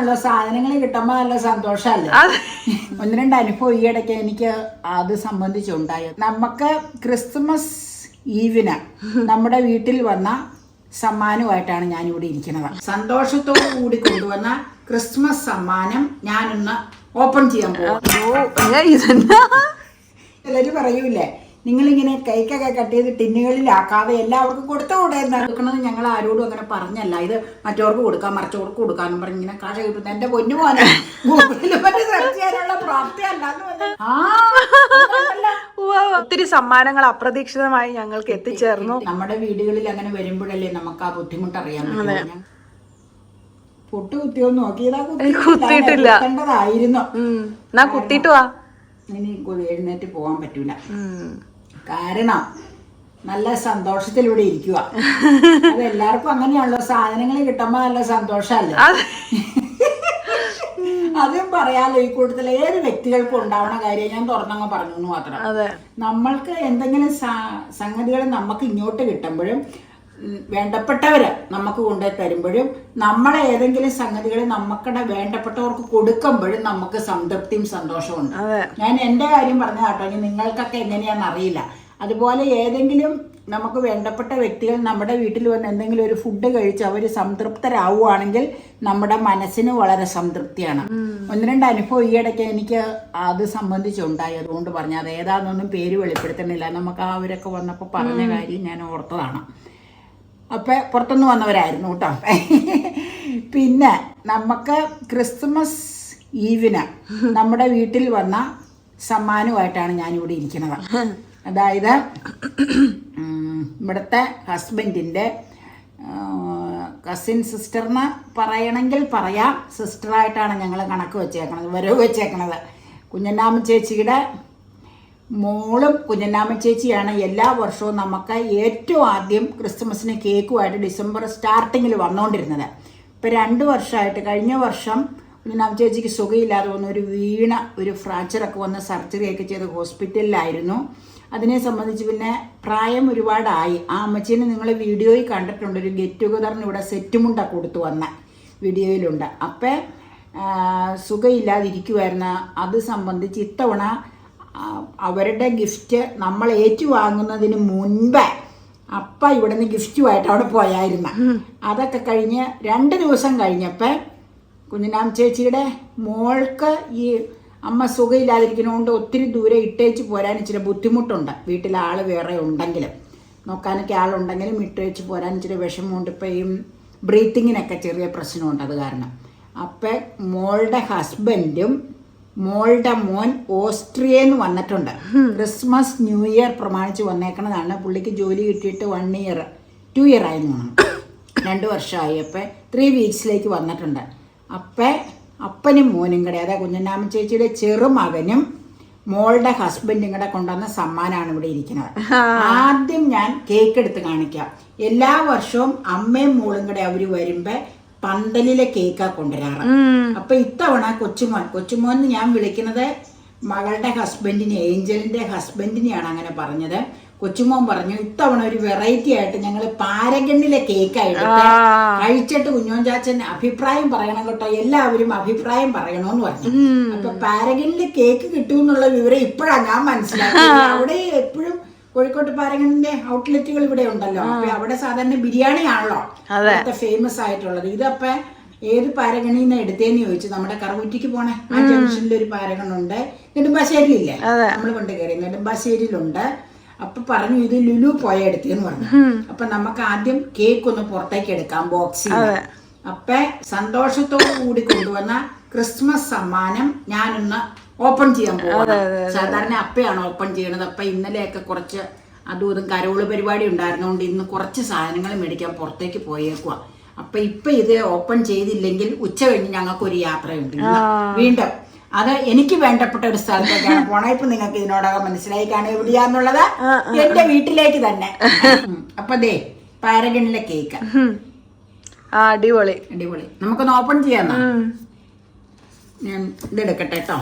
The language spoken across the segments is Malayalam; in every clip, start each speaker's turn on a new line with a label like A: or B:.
A: ഉള്ള സാധനങ്ങൾ കിട്ടുമ്പോ നല്ല സന്തോഷമല്ലേ ഒന്ന് രണ്ട് അനുഭവം ഈ ഇടയ്ക്ക് എനിക്ക് അത് സംബന്ധിച്ചുണ്ടായത്. നമുക്ക് ക്രിസ്മസ് ഈവിന് നമ്മുടെ വീട്ടിൽ വന്ന സമ്മാനമായിട്ടാണ് ഞാൻ ഇവിടെ ഇരിക്കുന്നത്. സന്തോഷത്തോടു കൂടി കൊണ്ടുവന്ന ക്രിസ്മസ് സമ്മാനം ഞാനൊന്ന് ഓപ്പൺ ചെയ്യാൻ പോകും ചിലര് പറയൂലേ നിങ്ങളിങ്ങനെ കേക്കൊക്കെ കട്ട് ചെയ്ത് ടിന്നുകളിലാക്കാതെ എല്ലാവർക്കും കൊടുത്തുകൂടെ എന്ന്? കൊടുക്കണത് ഞങ്ങൾ ആരോടും അങ്ങനെ പറഞ്ഞല്ല. ഇത് മറ്റവർക്ക് കൊടുക്കാം മറിച്ചവർക്ക് കൊടുക്കാന്നും പറഞ്ഞ് ഇങ്ങനെ കാശ കിട്ടുന്ന എന്റെ പൊന്നു പോലെ ഗൂഗിളിൽ മറ്റേ സെർച്ച് ചെയ്യാനുള്ള പ്രാപ്തി അല്ലാന്ന് ആ
B: ഒത്തിരി സമ്മാനങ്ങൾ അപ്രതീക്ഷിതമായി ഞങ്ങൾക്ക് എത്തിച്ചേർന്നു.
A: നമ്മുടെ വീടുകളിൽ അങ്ങനെ വരുമ്പോഴല്ലേ നമുക്ക് ആ ബുദ്ധിമുട്ട് അറിയാൻ പൊട്ട് കുത്തിയോ നോക്കിയതാ
B: കുത്തിയിട്ടില്ല. എന്നാ കുത്തിയിട്ട് വാ.
A: ഇനി എഴുന്നേറ്റ് പോവാൻ പറ്റൂല. കാരണം നല്ല സന്തോഷത്തിലൂടെ ഇരിക്കുക. അത് എല്ലാവർക്കും അങ്ങനെയാണല്ലോ. സാധനങ്ങൾ കിട്ടുമ്പോ നല്ല സന്തോഷമല്ലേ?
B: അത്.
A: പറയാലോ ഈ കൂട്ടത്തിൽ ഏത് വ്യക്തികൾക്കും ഉണ്ടാവണ കാര്യം ഞാൻ തുറന്നങ്ങ് പറഞ്ഞു എന്ന് മാത്രം നമ്മൾക്ക് എന്തെങ്കിലും സംഗതികൾ നമുക്ക് ഇങ്ങോട്ട് കിട്ടുമ്പോഴും ഉം, വേണ്ടപ്പെട്ടവര് നമുക്ക് കൊണ്ടുപോയി തരുമ്പോഴും നമ്മളെ ഏതെങ്കിലും സംഗതികൾ നമുക്കുടെ വേണ്ടപ്പെട്ടവർക്ക് കൊടുക്കുമ്പോഴും നമുക്ക് സംതൃപ്തിയും സന്തോഷവും ഉണ്ട്. ഞാൻ എന്റെ കാര്യം പറഞ്ഞ കേട്ടോ ഇനി നിങ്ങൾക്കൊക്കെ എങ്ങനെയാണെന്ന് അറിയില്ല. അതുപോലെ ഏതെങ്കിലും നമുക്ക് വേണ്ടപ്പെട്ട വ്യക്തികൾ നമ്മുടെ വീട്ടിൽ വന്ന് എന്തെങ്കിലും ഒരു ഫുഡ് കഴിച്ച് അവർ സംതൃപ്തരാവുകയാണെങ്കിൽ നമ്മുടെ മനസ്സിന് വളരെ സംതൃപ്തിയാണ്. ഒന്ന് രണ്ട് അനുഭവം ഈ ഇടയ്ക്ക് എനിക്ക് അത് സംബന്ധിച്ചുണ്ടായി അതുകൊണ്ട് പറഞ്ഞു. അത് ഏതാണെന്നൊന്നും പേര് വെളിപ്പെടുത്തണില്ല നമുക്ക് ആ അവരൊക്കെ വന്നപ്പോൾ പറഞ്ഞ കാര്യം ഞാൻ ഓർത്തതാണ്. അപ്പൊ പുറത്തുനിന്ന് വന്നവരായിരുന്നു കേട്ടോ. പിന്നെ നമുക്ക് ക്രിസ്മസ് ഈവിന് നമ്മുടെ വീട്ടിൽ വന്ന സമ്മാനമായിട്ടാണ് ഞാനിവിടെ ഇരിക്കുന്നത്. അതായത് ഇവിടുത്തെ ഹസ്ബൻഡിന്റെ കസിൻ സിസ്റ്ററിന് പറയണമെങ്കിൽ പറയാം. സിസ്റ്ററായിട്ടാണ് ഞങ്ങൾ കണക്ക് വെച്ചേക്കണത് വരവ് വെച്ചേക്കണത്. കുഞ്ഞന്നാമ ചേച്ചിയുടെ മോളും കുഞ്ഞനാമ ചേച്ചിയാണ് എല്ലാ വർഷവും നമുക്ക് ഏറ്റവും ആദ്യം ക്രിസ്മസിന് കേക്കുമായിട്ട് ഡിസംബർ സ്റ്റാർട്ടിങ്ങിൽ വന്നുകൊണ്ടിരുന്നത് ഇപ്പം രണ്ട് വർഷമായിട്ട് കഴിഞ്ഞ വർഷം കുഞ്ഞനാമ ചേച്ചിക്ക് സുഖമില്ലാതെ വന്ന ഒരു വീണ ഒരു ഫ്രാക്ചറൊക്കെ വന്ന് സർജറി ഒക്കെ ചെയ്ത് ഹോസ്പിറ്റലിലായിരുന്നു. അതിനെ സംബന്ധിച്ച് പിന്നെ പ്രായം ഒരുപാടായി. ആ അമ്മച്ചീനെ നിങ്ങൾ വീഡിയോയിൽ കണ്ടിട്ടുണ്ട്. ഒരു ഗെറ്റ് ടുഗദറിന് ഇവിടെ സെറ്റുമുണ്ട കൊടുത്തു വന്ന വീഡിയോയിലുണ്ട്. അപ്പം സുഖമില്ലാതിരിക്കുമായിരുന്നു അത് സംബന്ധിച്ച് ഇത്തവണ അവരുടെ ഗിഫ്റ്റ് നമ്മൾ ഏറ്റുവാങ്ങുന്നതിന് മുൻപ് അപ്പ ഇവിടെ നിന്ന് ഗിഫ്റ്റുമായിട്ട് അവിടെ പോയായിരുന്നു. അതൊക്കെ കഴിഞ്ഞ് രണ്ട് ദിവസം കഴിഞ്ഞപ്പോൾ കുഞ്ഞിനാം ചേച്ചിയുടെ മോൾക്ക് ഈ അമ്മ സുഖമില്ലാതിരിക്കുന്നതുകൊണ്ട് ഒത്തിരി ദൂരെ ഇട്ടേച്ച് പോരാൻ ഇച്ചിരി ബുദ്ധിമുട്ടുണ്ട്. വീട്ടിൽ ആൾ വേറെ ഉണ്ടെങ്കിലും. നോക്കാനൊക്കെ ആളുണ്ടെങ്കിലും ഇട്ടേച്ച് പോരാൻ ഇച്ചിരി വിഷമമുണ്ട്. ഇപ്പം ഈ ബ്രീത്തിങ്ങിനൊക്കെ ചെറിയ പ്രശ്നമുണ്ട്. അത് കാരണം. അപ്പം മോളുടെ ഹസ്ബൻഡും മോളുടെ മോൻ ഓസ്ട്രിയന്ന് വന്നിട്ടുണ്ട്. ക്രിസ്മസ് ന്യൂ ഇയർ പ്രമാണിച്ച് വന്നേക്കണതാണ്. പുള്ളിക്ക് ജോലി കിട്ടിയിട്ട് വൺ ഇയർ ടു ഇയർ ആയി ആയിരുന്നു. രണ്ട് വർഷമായി. അപ്പം ത്രീ വീക്സിലേക്ക് വന്നിട്ടുണ്ട്. അപ്പം അപ്പനും മോനും കൂടെ അതായത് കുഞ്ഞന്നാമ ചേച്ചിയുടെ ചെറുമകനും മോളുടെ ഹസ്ബൻഡും കൂടെ കൊണ്ടുവന്ന സമ്മാനമാണ് ഇവിടെ ഇരിക്കുന്നത്. ആദ്യം ഞാൻ കേക്ക് എടുത്ത് കാണിക്കാം. എല്ലാ വർഷവും അമ്മയും മോളും കൂടെ അവർ വരുമ്പോ പന്തലിലെ കേക്കാ കൊണ്ടുവരാറ്. അപ്പൊ ഇത്തവണ കൊച്ചുമോൻ കൊച്ചുമോൻ ഞാൻ വിളിക്കുന്നത് മകളുടെ ഹസ്ബൻഡിനെ ഏഞ്ചലിന്റെ ഹസ്ബൻഡിനെയാണ് അങ്ങനെ പറഞ്ഞത്. കൊച്ചുമോൻ പറഞ്ഞു ഇത്തവണ ഒരു വെറൈറ്റി ആയിട്ട് ഞങ്ങൾ പാരഗണ്ണിലെ കേക്കായിട്ട് കഴിച്ചിട്ട് കുഞ്ഞോൻ ചാച്ചൻ അഭിപ്രായം പറയണം കേട്ടോ. എല്ലാവരും അഭിപ്രായം പറയണോന്ന് പറഞ്ഞു. അപ്പൊ പാരഗണിലെ കേക്ക് കിട്ടുമെന്നുള്ള വിവരം ഇപ്പോഴാണ് ഞാൻ മനസ്സിലാക്കിയത്. അവിടെ എപ്പോഴും കോഴിക്കോട്ട് പാരഗണിന്റെ ഔട്ട്ലെറ്റുകൾ ഇവിടെ ഉണ്ടല്ലോ. അപ്പൊ അവിടെ സാധാരണ ബിരിയാണി ആണല്ലോ അവിടുത്തെ ഫേമസ് ആയിട്ടുള്ളത്. ഇതപ്പൊ ഏത് പാരങ്ങണി എടുത്തേന്ന് ചോദിച്ചു. നമ്മുടെ കറുകുറ്റിക്ക് പോണേ ആ ജംഗ്ഷനിൽ ഒരു പാരഗണുണ്ട് നെടുമ്പാശ്ശേരിയില്ലേ? നമ്മൾ കൊണ്ട് കയറി നെടുമ്പാശ്ശേരിയിലുണ്ട്. അപ്പൊ പറഞ്ഞു ഇത് ലുലു പോയ എടുത്തേന്ന് പറഞ്ഞു. അപ്പൊ നമുക്ക് ആദ്യം കേക്ക് ഒന്ന് പുറത്തേക്ക് എടുക്കാം ബോക്സിൽ അപ്പൊ സന്തോഷത്തോടു കൂടി കൊണ്ടുവന്ന ക്രിസ്മസ് സമ്മാനം ഞാനൊന്ന് ഓപ്പൺ ചെയ്യാൻ പോകുന്നത് സാധാരണ അപ്പയാണ് ഓപ്പൺ ചെയ്യണത്. അപ്പൊ ഇന്നലെയൊക്കെ കുറച്ച് അതും ഇതും കരോൾ പരിപാടി ഉണ്ടായിരുന്നതുകൊണ്ട് ഇന്ന് കുറച്ച് സാധനങ്ങൾ മേടിക്കാൻ പുറത്തേക്ക് പോയേക്കുക അപ്പൊ ഇപ്പൊ ഇത് ഓപ്പൺ ചെയ്തില്ലെങ്കിൽ ഉച്ച കഴിഞ്ഞ് ഞങ്ങൾക്ക് ഒരു യാത്രയുണ്ട് വീണ്ടും അത് എനിക്ക് വേണ്ടപ്പെട്ട ഒരു സ്ഥലത്തേക്കാണ് പോണേ. ഇപ്പൊ നിങ്ങൾക്ക് ഇതിനോടകം മനസ്സിലായി കാണും എവിടെയാന്നുള്ളത് എന്റെ വീട്ടിലേക്ക് തന്നെ. അപ്പൊ ദേ പാരഗണിലെ കേക്ക്.
B: അടിപൊളി.
A: അടിപൊളി. നമുക്കൊന്ന് ഓപ്പൺ ചെയ്യാം ഞാൻ ഇതെടുക്കട്ടെ കേട്ടോ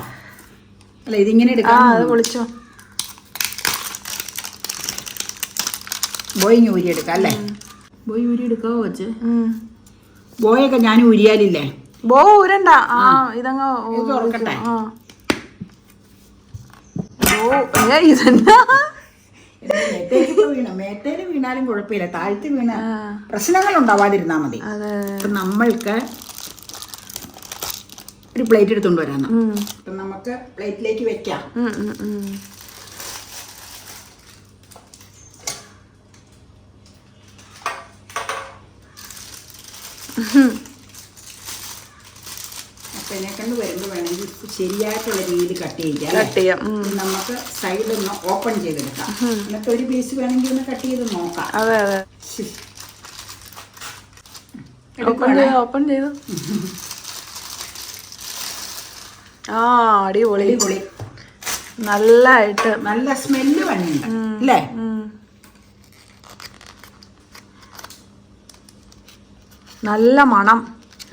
A: അല്ല ഇതിങ്ങനെ
B: ആ അത്
A: ബോയിങ് ഊരി എടുക്കാം അല്ലേ? ബോയ് ഊരി എടുക്കാവോ വെച്ച്. ബോയൊക്കെ ഞാൻ ഊരിയാലില്ലേ?
B: ബോ ഊരണ്ട. ആ ഇതങ്ങ്
A: ഇത് തുറക്കട്ടെ.
B: ഓ ഏ ഇതെന്നാ
A: വീണാലും കുഴപ്പമില്ല താഴ്ത്തി വീണ പ്രശ്നങ്ങൾ ഉണ്ടാവാതിരുന്നാ മതി. നമ്മൾക്ക് ഒരു പ്ലേറ്റ് എടുത്തുകൊണ്ട് വരാന്ന്. അപ്പൊ നമുക്ക് പ്ലേറ്റിലേക്ക് വെക്കാം.
B: ഉം, ഉം, ഉം.
A: അപ്പൊ എന്നെ കണ്ട് വരുമ്പോൾ വേണമെങ്കിൽ ശരിയായിട്ടുള്ള രീതിയിൽ കട്ട്
B: ചെയ്യാം.
A: നമുക്ക് സൈഡ് ഒന്ന് ഓപ്പൺ ചെയ്തെടുക്കാം. എന്നിട്ട് ഒരു പീസ് വേണമെങ്കിൽ ഒന്ന് കട്ട് ചെയ്ത് നോക്കാം.
B: അതെ അതെ. ഓപ്പൺ ചെയ്തു? ഓപ്പൺ ചെയ്തു? ആ അടിപൊളി.
A: അടിപൊളി. നല്ല സ്മെല്ല് അല്ലേ.
B: നല്ല മണം.